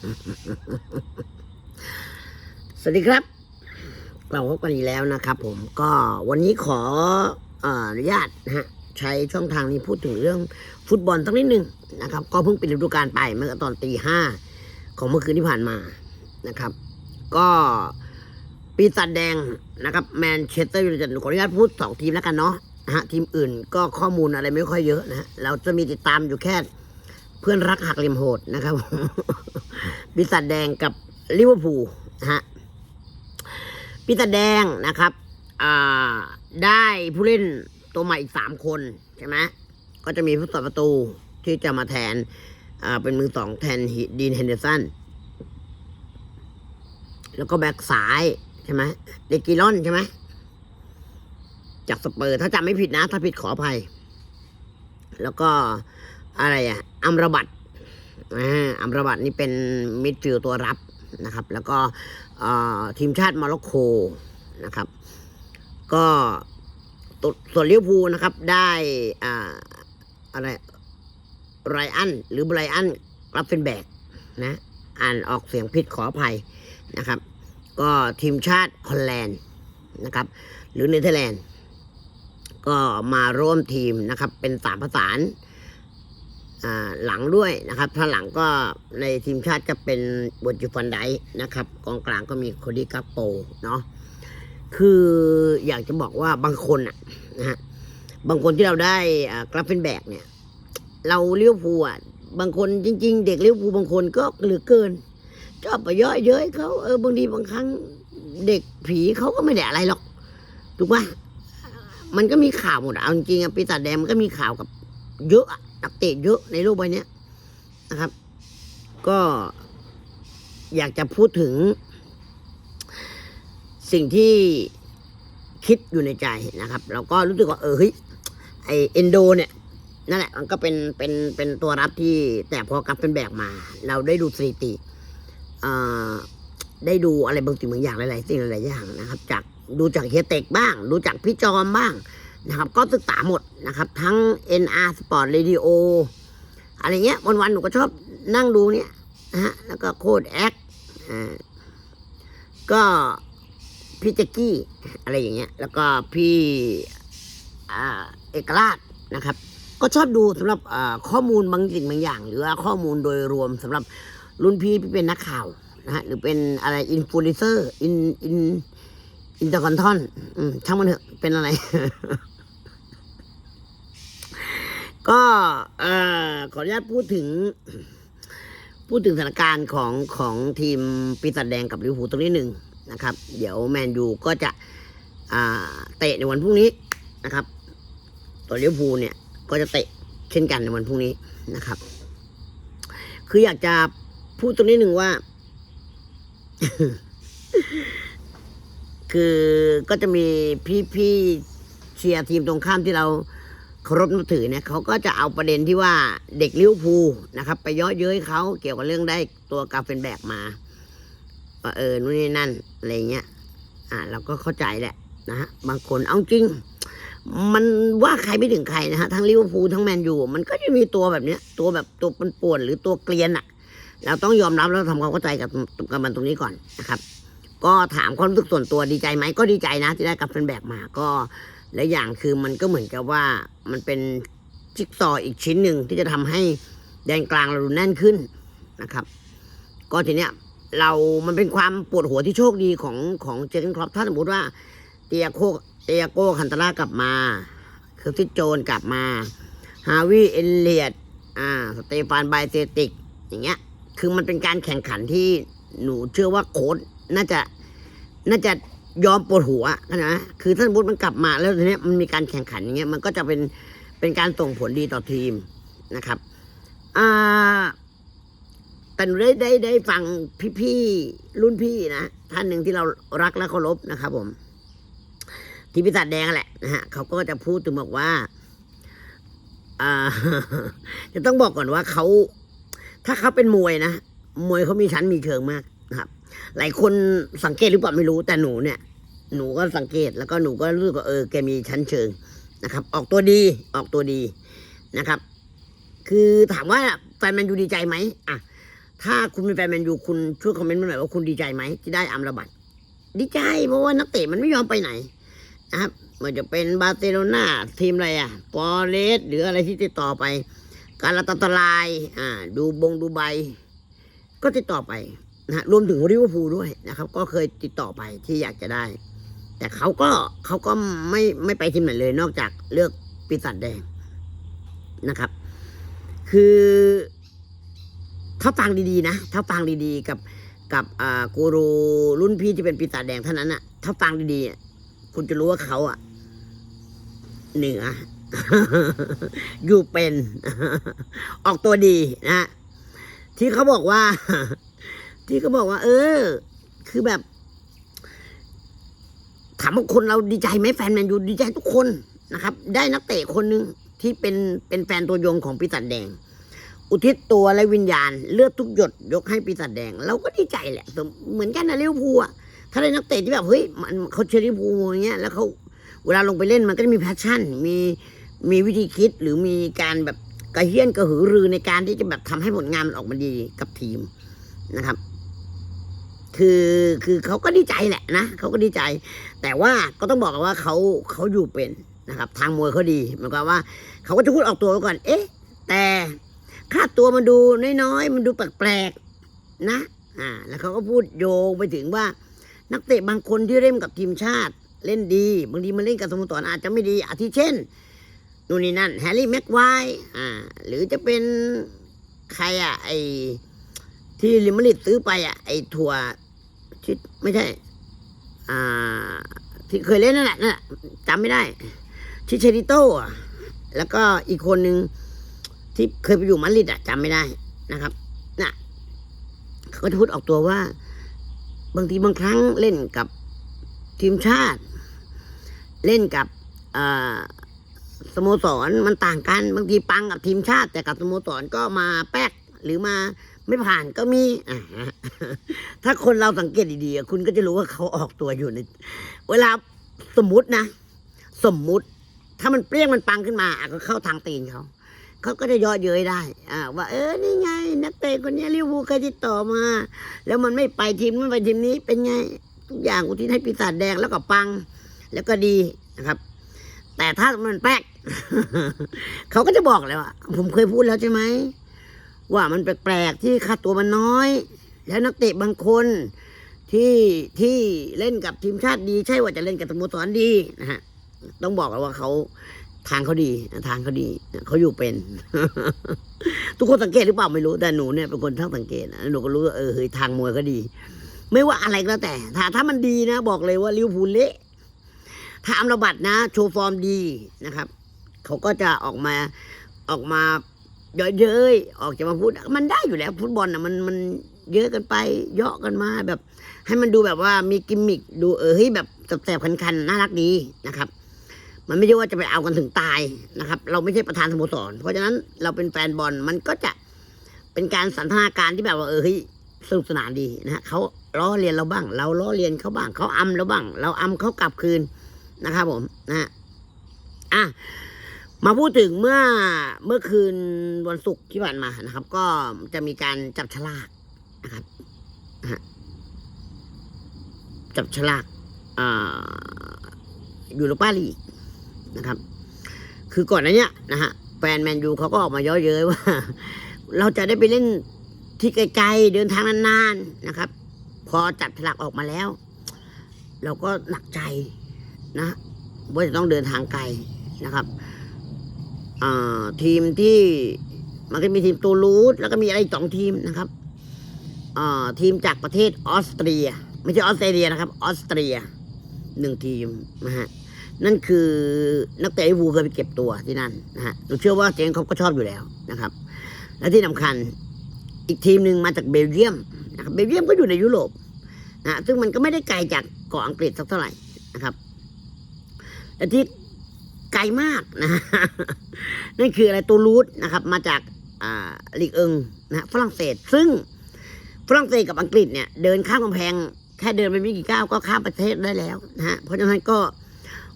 สวัสดีครับ เราพบกันอีกแล้วนะครับ ผมก็วันนี้ขออนุญาตฮะใช้ช่องทางนี้พูดถึงเรื่องฟุตบอลสักนิดหนึ่งนะครับ ก็เพิ่งปิดฤดูกาลไปเมื่อตอนตีห้าของเมื่อคืนที่ผ่านมานะครับ ก็ปีศาจแดงนะครับแมนเชสเตอร์ยูไนเต็ดขออนุญาตพูดสองทีมแล้วกันเนาะฮะทีมอื่นก็ข้อมูลอะไรไม่ค่อยเยอะนะฮะเราจะมีติดตามอยู่แค่เพื่อนรักหักเหลี่ยมโหดนะครับ ปีศาจแดงกับลิเวอร์พูลฮะปีศาจแดงนะครับได้ผู้เล่นตัวใหม่อีกสามคนใช่ไหมก็จะมีผู้ต่อประตูที่จะมาแทนเป็นมือสองแทนดีนเฮนเดอร์สันแล้วก็แบ็กซ้ายใช่ไหมเดกิลอนใช่ไหมจากสเปอร์ถ้าจำไม่ผิดนะ ถ้าผิดขออภัย แล้วก็อะไรอะอัมรบัต อัมรบัตนี่เป็นมิดฟิลด์ตัวรับนะครับ แล้วก็ทีมชาติโมร็อกโกนะครับ ก็ตัวส่วนลิเวอร์พูลนะครับได้อ่าอะไรไรอันหรือไบรอันรับเป็นแบกนะอ่านออกเสียงผิดขออภัยนะครับ ก็ทีมชาติฮอลแลนด์นะครับ หรือเนเธอร์แลนด์ก็มาร่วมทีมนะครับ เป็นสามประสาน หลังด้วยนะครับ ถ้าหลังก็ในทีมชาติจะเป็นบวจิฟันไดนะครับ กองกลางก็มีโคดี้กาโปเนาะคืออยากจะบอกว่าบางคนอะนะฮะบางคนที่เราได้กราฟเฟนแบกเนี่ย เราเลี้ยวภูลอะบางคนจริง ๆ เด็กเลี้ยวภูบางคนก็เหลือเกินชอบไปเยอะเย้ยเขาเออบางทีบางครั้งเด็กผีเขาก็ไม่ได้อะไรหรอกถูกปะมันก็มีข่าวหมดเอาจริงๆอะปีศาจแดงมันก็มีข่าวกับเยอะ นักเตะเยอะในโลกใบนี้นะครับ ก็อยากจะพูดถึง สิ่งที่คิดอยู่ในใจนะครับแล้วก็รู้สึกว่าเออเฮ้ยไอเอนโดเนี่ยนั่นแหละมันก็เป็นเป็นเป็นตัวรับที่แต่พอกลับเป็นแบกมา เราได้ดูสถิติเอ่อได้ดูอะไรบางสิ่งบางอย่างหลายๆสิ่งหลายๆอย่างนะครับ จากดูจากเฮียเต็กบ้าง ดูจากพี่จอมบ้าง นะครับ ก็ศึกษาหมดนะครับ ทั้ง NR Sport Radio อะไรเงี้ย วันๆหนูก็ชอบนั่งดูเนี่ยนะฮะแล้วก็โคดแอคก็พี่แจ็กกี้อะไรอย่างเงี้ย แล้วก็พี่เอกราชนะครับ ก็ชอบดูสำหรับข้อมูลบางสิ่งบางอย่าง หรือว่าข้อมูลโดยรวมสำหรับรุ่นพี่ที่เป็นนักข่าวนะฮะหรือเป็นอะไรอินฟลูเอนเซอร์อินอินอินเตอร์คอนทอนช่างมันเถอะเป็นอะไร ก็เอ่อขออนุญาตพูดถึง พูดถึงสถานการณ์ของของทีมปีศาจแดงกับลิเวอร์พูลตรงนี้หนึ่งนะครับ เดี๋ยวแมนยูก็จะเตะในวันพรุ่งนี้นะครับตัวลิเวอร์พูลเนี่ยก็จะเตะเช่นกันในวันพรุ่งนี้นะครับ คืออยากจะพูดตรงนี้หนึ่งว่า คือก็จะมีพี่พี่ๆเชียร์ทีมตรงข้ามที่เรา เคารพนับถือเนี่ยเขาก็จะเอาประเด็นที่ว่าเด็กลิวพูนะครับ ไปย่อเย้ยเขาเกี่ยวกับเรื่องได้ตัวกาเฟนแบกมาว่าเออนู่นนี่นั่นอะไรเงี้ยอ่าเราก็เข้าใจแหละนะฮะบางคนเอาจริง มันว่าใครไม่ถึงใครนะฮะทั้งลิเวอร์พูลทั้งแมนยูมันก็จะมีตัวแบบเนี้ย ตัวแบบตัวป,ป่วนหรือตัวเกลียนอะเราต้องยอมรับแล้วทำความเข้าใจกับกับมันตรงนี้ก่อนนะครับ ก็ถามความรู้สึกส่วนตัวดีใจไหมก็ดีใจนะที่ได้กับเป็นแบบมาก็ และอย่างคือมันก็เหมือนกับว่ามันเป็นจิ๊กซออีกชิ้นหนึ่งที่จะทำให้แดนกลางเราดูแน่นขึ้นนะครับ ก็ทีเนี้ยเรามันเป็นความปวดหัวที่โชคดีของของเจอร์เกนครอปถ้าสมมติว่าเตียโคเตียโกคันตรากลับมาเคอร์ติสโจนกลับมา ฮาวิเอเลียดอ่าสเตฟานไบเซติก อย่างเงี้ย คือมันเป็นการแข่งขันที่หนูเชื่อว่าโค้ดน่าจะน่าจะ ยอมปวดหัวนะคือถ้าสมมติมันกลับมาแล้วทีนี้มันมีการแข่งขันอย่างเงี้ยมันก็จะเป็นเป็นการส่งผลดีต่อทีมนะครับอ่าแต่ได้ได้ได้ฟังพี่ๆรุ่นพี่นะท่านหนึ่งที่เรารักและเคารพนะครับผมที่พิศาจแดงแหละนะฮะเขาก็จะพูดถึงบอกว่าอ่าจะต้องบอกก่อนว่าเขา ถ้าเขาเป็นมวยนะ มวยเขามีชั้นมีเชิงมากนะครับ หลายคนสังเกตหรือเปล่าไม่รู้แต่หนูเนี่ย หนูก็สังเกตแล้วก็หนูก็รู้สึกว่าเออแกมีชั้นเชิงนะครับ ออกตัวดีออกตัวดีนะครับ คือถามว่าแฟนแมนยูดีใจไหมอะถ้าคุณเป็นแฟนแมนยูคุณช่วยคอมเมนต์มาหน่อยว่าคุณดีใจไหมที่ได้อัมราบัตดีใจเพราะว่านักเตะมันไม่ยอมไปไหนนะครับไมันจะเป็นบาร์เซโลนาทีมอะไรอะปอเรสหรืออะไรที่ติดต่อไป การาตาตาลาย อ่า ดูบงดูไบก็ติดต่อไป นะรวมถึงริเวอร์พูลด้วยนะครับ ก็เคยติดต่อไปที่อยากจะได้ แต่เขาก็เขาก็ไม่ไม่ไปทีมไหนเลย นอกจากเลือกปีศาจแดงนะครับ คือถ้าฟังดีๆนะถ้าฟังดีๆกับกับอ่ากูรูรุ่นพี่ที่เป็นปีศาจแดงเท่านั้นอะถ้าฟังดีๆอะคุณจะรู้ว่าเขาอะเหนือ อยู่เป็น ออกตัวดีนะ ที่เขาบอกว่า ที่เขาบอกว่า เออ คือแบบ ถามว่าคนเราดีใจไหมแฟนแมนยูดีใจทุกคนนะครับ ได้นักเตะคนหนึ่งที่เป็นเป็นแฟนตัวยงของปีศาจแดง อุทิศตัวและวิญญาณ เลือดทุกหยด ยกให้ปีศาจแดง เราก็ดีใจแหละ เหมือนกันนะเลิเวอร์พูลอะถ้าได้นักเตะที่แบบเฮ้ยมันเขาเชียร์ลิเวอร์พูอย่างเงี้ยแล้วเขาเวลาลงไปเล่นมันก็จะมีแพชชั่น มีมีวิธีคิดหรือมีการแบบกระเฮี้ยนกระหือรือในการที่จะแบบทำให้ผลงานมันออกมาดีกับทีมนะครับ คือคือเขาก็ดีใจแหละนะเขาก็ดีใจ แต่ว่าก็ต้องบอกว่าเขาเขาอยู่เป็นนะครับ ทางมวยเขาดีหมายความว่าเขาก็จะพูดออกตัวไว้ก่อน เอ๊ะ แต่ค่าตัวมันดูน้อยๆมันดูแปลกๆนะอ่าแล้วเขาก็พูดโยงไปถึงว่า นักเตะบางคนที่เล่นกับทีมชาติเล่นดีบางทีมันเล่นกับสโมสรอาจจะไม่ดีอาทิเช่นนู่นนี่นั่นแฮร์รี่แม็กไวอ่าหรือจะเป็นใครอะไอที่ลิมาริดซื้อไปอะไอถั่ว ชิดไม่ใช่ อ่า ที่เคยเล่นนั่นแหละนั่นแหละจำไม่ได้ ชิเชริโต้อะแล้วก็อีกคนหนึ่งที่เคยไปอยู่มาดริดอะจำไม่ได้นะครับน่ะเขาก็จะพูดออกตัวว่า บางทีบางครั้งเล่นกับทีมชาติ เล่นกับสโมสรมันต่างกัน บางทีปังกับทีมชาติ แต่กับสโมสรก็มาแป๊กหรือมา ไม่ผ่านก็มีถ้าคนเราสังเกตดีๆคุณก็จะรู้ว่าเขาออกตัวอยู่ใน เวลาสมมุตินะ สมมุติ ถ้ามันเปรี้ยงมันปังขึ้นมาก็เข้าทางตีนเขาเขาก็จะย่อเย้ยได้อ่าว่าเออนี่ไง นักเตะคนนี้ลิวูเคยติดต่อมา แล้วมันไม่ไปทีมนั้นไปทีมนี้เป็นไงทุกอย่างอุทิศให้ปีศาจแดงแล้วก็ปัง แล้วก็ดีนะครับ แต่ถ้ามันแป๊กเขาก็จะบอกเลยว่าผมเคยพูดแล้วใช่ไหม ว่ามันแปลกๆที่ค่าตัวมันน้อย แล้วนักเตะบางคนที่ที่เล่นกับทีมชาติดี ใช่ว่าจะเล่นกับสโมสรดีนะฮะต้องบอกเลยว่าเขาทางเขาดีทางเขาดีเขาอยู่เป็น ทุกคนสังเกตหรือเปล่าไม่รู้แต่หนูเนี่ยเป็นคนช่างสังเกตหนูก็รู้ว่าเออเฮ้ยทางมวยก็ดี ไม่ว่าอะไรก็แล้วแต่ ถ้าถ้ามันดีนะ บอกเลยว่าลิวพูลเละถ้าอัมรบัตนะ โชว์ฟอร์มดีนะครับ เขาก็จะออกมาออกมา เยอะๆออกจะมาพูดมันได้อยู่แล้วฟุตบอลนะมันมันเยอะกันไปเยาะกันมาแบบ ให้มันดูแบบว่ามีกิมมิคดูเออเฮ้ยแบบแสบๆคันๆน่ารักดีนะครับ มันไม่ใช่ว่าจะไปเอากันถึงตายนะครับ เราไม่ใช่ประธานสโมสร เพราะฉะนั้นเราเป็นแฟนบอลมันก็จะเป็นการสันทนาการที่แบบว่าเออเฮ้ยสนุกสนานดีนะฮะเขาล้อเลียนเราบ้าง เราล้อเลียนเขาบ้างเขาอำเราบ้าง เราอำเขากลับคืนนะครับผมนะฮะอะ มาพูดถึงเมื่อเมื่อคืนวันศุกร์ที่ผ่านมานะครับ ก็จะมีการจับฉลากนะครับจับฉลากอยูโรปาลีกนะครับ คือก่อนหน้าเนี้ยนะฮะแฟนแมนยูเขาก็ออกมาเย้อเย้ยว่า เราจะได้ไปเล่นที่ไกลๆเดินทางนานๆนะครับ พอจับฉลากออกมาแล้ว เราก็หนักใจนะว่าจะต้องเดินทางไกลนะครับ ทีมที่มันก็มีทีมตูลูสแล้วก็มีอะไรสองทีมนะครับทีมจากประเทศออสเตรีย ไม่ใช่ออสเตรเลียนะครับ ออสเตรียหนึ่งทีมนะฮะนั่นคือนักเตะลิเวอร์พูลเคยไปเก็บตัวที่นั่นนะฮะหนูเชื่อว่าเจนเขาก็ชอบอยู่แล้วนะครับ และที่สำคัญอีกทีมหนึ่งมาจากเบลเยียมนะครับเบลเยียมก็อยู่ในยุโรปนะซึ่งมันก็ไม่ได้ไกลจากเกาะอังกฤษสักเท่าไหร่นะครับแต่ที่ ไกลมากนะนั่นคืออะไรตูรูสนะครับ มาจากอ่าลีกเอิงนะฮะฝรั่งเศส ซึ่งฝรั่งเศสกับอังกฤษเนี่ยเดินข้ามกำแพง แค่เดินไปไม่กี่ก้าวก็ข้ามประเทศได้แล้วนะฮะเพราะฉะนั้นก็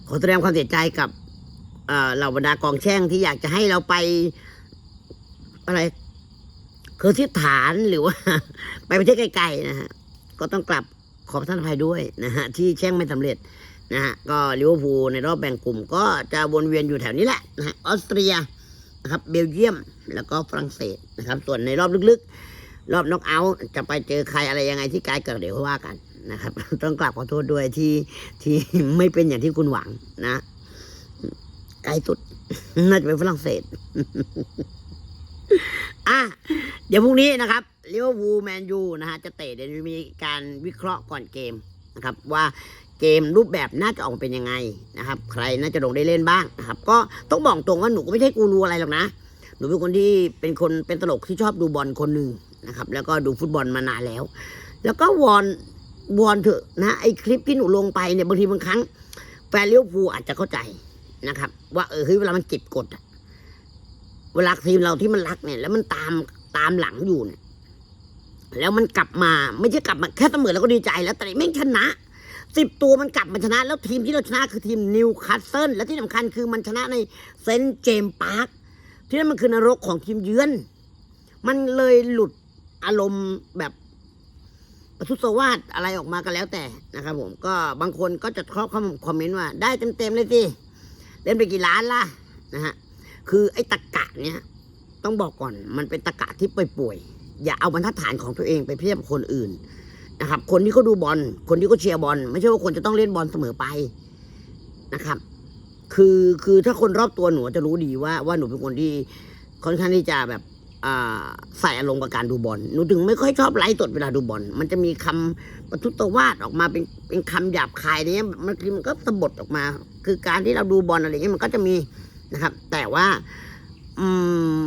ขอแสดงความเสียใจกับเอ่อเหล่าบรรดากองแช่งที่อยากจะให้เราไป อะไรเคอทิสถานหรือว่า ไปประเทศไกลๆนะฮะก็ต้องกลับขอประทานภัยด้วยนะฮะที่แช่งไม่สำเร็จ นะฮะก็ลิเวอร์พูลในรอบแบ่งกลุ่มก็จะวนเวียนอยู่แถวนี้แหละนะฮะออสเตรียนะครับเบลเยียมแล้วก็ฝรั่งเศสนะครับ ส่วนในรอบลึกๆ รอบน็อกเอาท์จะไปเจอใครอะไรยังไงที่ไกลก็เดี๋ยวว่ากันนะครับ ต้องกลับขอโทษด้วยที่ที่ไม่เป็นอย่างที่คุณหวังนะไกลสุดน่าจะเป็นฝรั่งเศสอะเดี๋ยวพรุ่งนี้นะครับลิเวอร์พูลแมนยูนะฮะจะเตะเดี๋ยวมีการวิเคราะห์ก่อนเกมนะครับว่า เกมรูปแบบน่าจะออกมาเป็นยังไงนะครับ ใครน่าจะลงได้เล่นบ้างนะครับ ก็ต้องบอกตรงว่าหนูก็ไม่ใช่กูรูอะไรหรอกนะ หนูเป็นคนที่เป็นคนเป็นตลกที่ชอบดูบอลคนหนึ่งนะครับ แล้วก็ดูฟุตบอลมานานแล้ว แล้วก็วอนวอนเถอะนะไอคลิปที่หนูลงไปเนี่ยบางทีบางครั้งแฟนเลิเวอร์พูอาจจะเข้าใจนะครับ ว่าเออเฮ้ยเวลามันเก็บกดอะเวลาทีมเราที่มันรักเนี่ย แล้วมันตามตามหลังอยู่เนี่ยแล้วมันกลับมาไม่ใช่กลับมาแค่เสมอแล้วก็ดีใจแล้วแต่ไม่งชนะ สิบตัวมันกลับมาชนะ แล้วทีมที่เราชนะคือทีมนิวคาสเซิลและที่สำคัญคือมันชนะในเซนต์เจมส์พาร์คที่นั่นมันคือนรกของทีมเยือน มันเลยหลุดอารมณ์แบบประทุษวาสอะไรออกมาก็แล้วแต่นะครับผมก็บางคนก็จะข้อคอมเมนต์ว่า ได้เต็มๆเลยสิเล่นไปกี่ล้านล่ะนะฮะคือไอ้ตะกะเนี่ยต้องบอกก่อนมันเป็นตะกะที่ป่วยๆอย่าเอาบรรทัดฐานของตัวเองไปเทียบคนอื่น นะครับ คนที่เขาดูบอล คนที่เขาเชียร์บอล ไม่ใช่ว่าคนจะต้องเล่นบอลเสมอไปนะครับ คือคือถ้าคนรอบตัวหนูจะรู้ดีว่าว่าหนูเป็นคนที่ค่อนข้างที่จะแบบใส่อารมณ์กับการดูบอล หนูถึงไม่ค่อยชอบไลฟ์สดเวลาดูบอล มันจะมีคำประทุษวาดออกมาเป็นเป็นคำหยาบคายเนี้ยมันมันก็สะบดออกมา คือการที่เราดูบอลอะไรเงี้ยมันก็จะมีนะครับ แต่ว่าอืม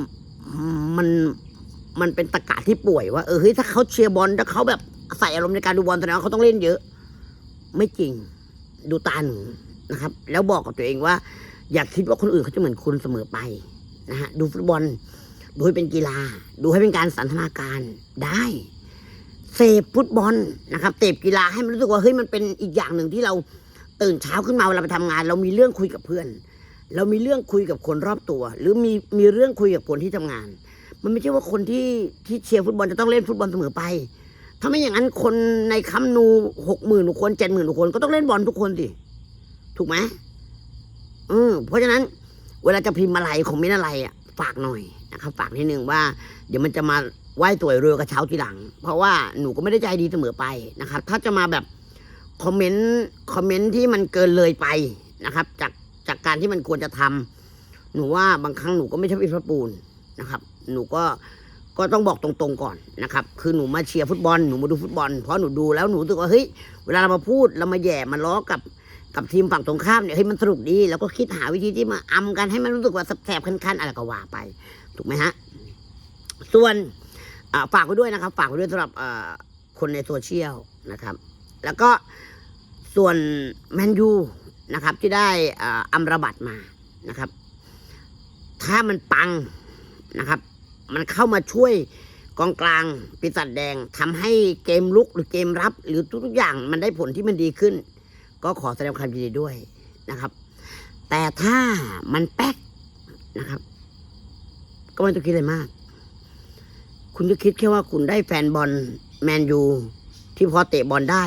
มันมันเป็นตะกะที่ป่วยว่าเออเฮ้ยถ้าเขาเชียร์บอลถ้าเขาแบบ ใส่อารมณ์ในการดูบอลแสดงว่าเขาต้องเล่นเยอะ ไม่จริงดูตาหนูนะครับ แล้วบอกกับตัวเองว่า อย่าคิดว่าคนอื่นเขาจะเหมือนคุณเสมอไปนะฮะดูฟุตบอล ดูให้เป็นกีฬา ดูให้เป็นการสันทนาการได้เสพฟุตบอลนะครับเสพกีฬาให้มันรู้สึกว่าเฮ้ยมันเป็นอีกอย่างหนึ่งที่เราตื่นเช้าขึ้นมาเวลาไปทำงาน เรามีเรื่องคุยกับเพื่อน เรามีเรื่องคุยกับคนรอบตัว หรือมีมีเรื่องคุยกับคนที่ทำงาน มันไม่ใช่ว่าคนที่ที่เชียร์ฟุตบอลจะต้องเล่นฟุตบอลเสมอไป ถ้าไม่อย่างนั้นคนในคัมนูหกหมื่นคนเจ็ดหมื่นคนก็ต้องเล่นบอลทุกคนสิถูกไหมเออเพราะฉะนั้น เวลาจะพิมพ์อะไรคอมเมนต์อะไรอะฝากหน่อยนะครับฝากนิดนึงว่า เดี๋ยวมันจะมาไหว้ตัวเรือกระเช้าทีหลัง เพราะว่าหนูก็ไม่ได้ใจดีเสมอไปนะครับ ถ้าจะมาแบบคอมเมนต์คอมเมนต์ที่มันเกินเลยไปนะครับ จากจากการที่มันควรจะทำหนูว่าบางครั้งหนูก็ไม่ใช่วิพปูนนะครับ หนูก็ ก็ต้องบอกตรงๆก่อนนะครับ คือหนูมาเชียร์ฟุตบอลหนูมาดูฟุตบอลเพราะหนูดูแล้วหนูรู้สึกว่าเฮ้ยเวลาเรามาพูดเรามาแย่มาล้อกับกับทีมฝั่งตรงข้ามเนี่ยเฮ้ยมันสนุกดีแล้วก็คิดหาวิธีที่มาอำกันให้มันรู้สึกว่าแสบคันๆอะไรก็ว่าไป ถูกไหมฮะ ส่วนฝากไว้ด้วยนะครับ ฝากไว้ด้วยสำหรับคนในโซเชียลนะครับ แล้วก็ส่วนแมนยูนะครับ ที่ได้อัมรบัตมานะครับ ถ้ามันปังนะครับ มันเข้ามาช่วยกองกลางปีศาจแดงทำให้เกมลุกหรือเกมรับ หรือทุกๆอย่างมันได้ผลที่มันดีขึ้น ก็ขอแสดงความยินดีด้วยนะครับ แต่ถ้ามันแป๊กนะครับ ก็ไม่ต้องคิดอะไรมาก คุณก็คิดแค่ว่าคุณได้แฟนบอลแมนยูที่พอเตะบอลได้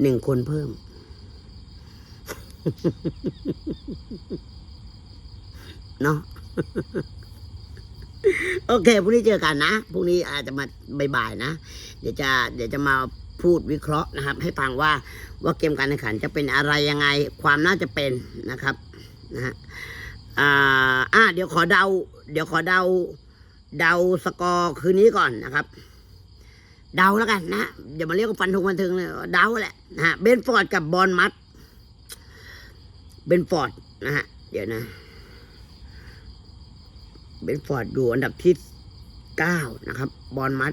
หนึ่งคนเพิ่ม เนาะ โอเคพรุ่งนี้เจอกันนะพรุ่งนี้อาจจะมาบ่ายๆนะ เดี๋ยวจะเดี๋ยวจะมาพูดวิเคราะห์นะครับ ให้ฟังว่าว่าเกมการแข่งขันจะเป็นอะไรยังไง ความน่าจะเป็นนะครับนะฮะอ่าเดี๋ยวขอเดา เดี๋ยวขอเดา เดาสกอร์คืนนี้ก่อนนะครับ เดาแล้วกันนะเดี๋ยวมาเรียกว่าฟันธงฟันถึงเลยเดาแหละนะฮะเบนฟอร์ดกับบอลมัดเบนฟอร์ดนะฮะเดี๋ยวนะ เบนฟอร์ดอยู่อันดับที่เก้านะครับ บอลมัด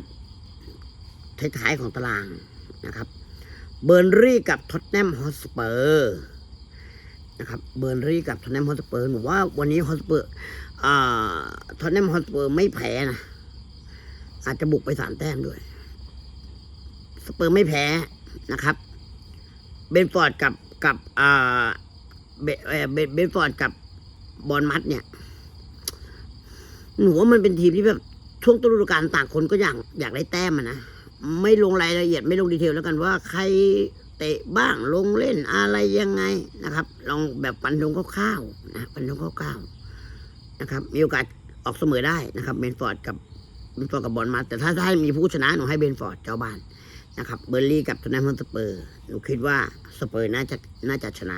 ท้ายๆของตารางนะครับ เบอร์นรี่กับท็อตแนมฮอสเปอร์นะครับ เบอร์นรี่กับท็อตแนมฮอสเปอร์หนูว่าวันนี้ฮอสเปอร์อ่าท็อตแนมฮอสเปอร์ไม่แพ้นะ อาจจะบุกไปสามแต้มด้วย สเปอร์ไม่แพ้นะครับ เบนฟอร์ดกับกับอ่าเบเบนฟอร์ดกับบอลมัดเนี่ย หนูว่ามันเป็นทีมที่แบบช่วงต้นฤดูกาลต่างคนก็อยากอยากได้แต้มอะนะไม่ลงรายละเอียดไม่ลงดีเทลแล้วกันว่าใครเตะบ้างลงเล่นอะไรยังไงนะครับ ลองแบบปันธงคร่าวๆนะปันธงคร่าวๆนะครับ มีโอกาสออกเสมอได้นะครับเบนฟอร์ดกับเบนฟอร์ดกับบอลมา แต่ถ้าถ้าให้มีผู้ชนะหนูให้เบนฟอร์ดเจ้าบ้านนะครับเบอร์ลี่กับทูนแนมสเปอร์หนูคิดว่าสเปอร์น่าจะน่าจะชนะ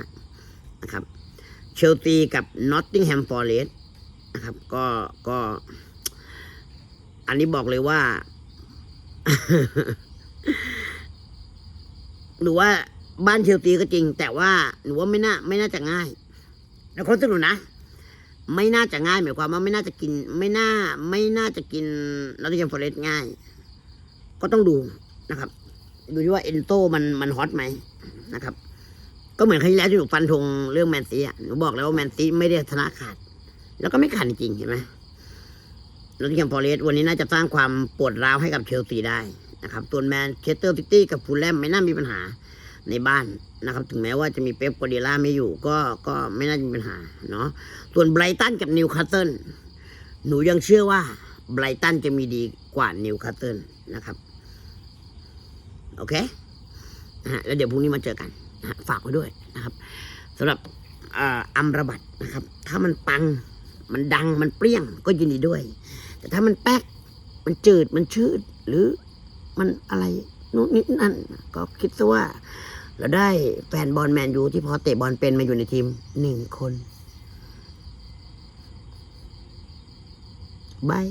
นะครับเชลซีกับนอตติงแฮมฟอร์เรส นะครับ ก็ก็ อันนี้บอกเลยว่าหนูว่าบ้านเชลซีก็จริง แต่ว่าหนูว่าไม่น่า ไม่น่าจะง่ายแล้วคนสนุกนะไม่น่าจะง่ายหมายความว่าไม่น่าจะกิน ไม่น่า ไม่น่าจะกินนอตติงแฮมฟอร์เรสง่าย ก็ต้องดูนะครับ ดูที่ว่าเอนโตมันมันฮอตไหมนะครับ ก็เหมือนครั้งที่แล้วที่หนูฟันธงเรื่องแมนซีอะหนูบอกแล้วว่าแมนซีไม่ได้ชนะขาด แล้วก็ไม่ขาดจริงเห็นไหมนอตติงแฮมฟอเรสวันนี้น่าจะสร้างความปวดร้าวให้กับเชลซีได้นะครับส่วนแมนเชสเตอร์ซิตี้กับฟูลแลมไม่น่ามีปัญหาในบ้านนะครับ ถึงแม้ว่าจะมีเป๊ปกัวเดียล่าไม่อยู่ก็ก็ไม่น่าจะมีปัญหาเนาะส่วนไบรตันกับนิวคาสเซิลหนูยังเชื่อว่าไบรตันจะมีดีกว่านิวคาสเซิลนะครับ โอเคนะฮะแล้วเดี๋ยวพรุ่งนี้มาเจอกันนะฝากไว้ด้วยนะครับสำหรับอ่ออัมรบัตนะครับ ถ้ามันปัง มันดังมันเปรี้ยงก็ยินดีด้วย แต่ถ้ามันแป๊ก มันจืดมันชืด หรือมันอะไรนู่นนี่นั่น ก็คิดซะว่า เราได้แฟนบอลแมนยูที่พอเตะบอลเป็นมาอยู่ในทีมหนึ่งคนบาย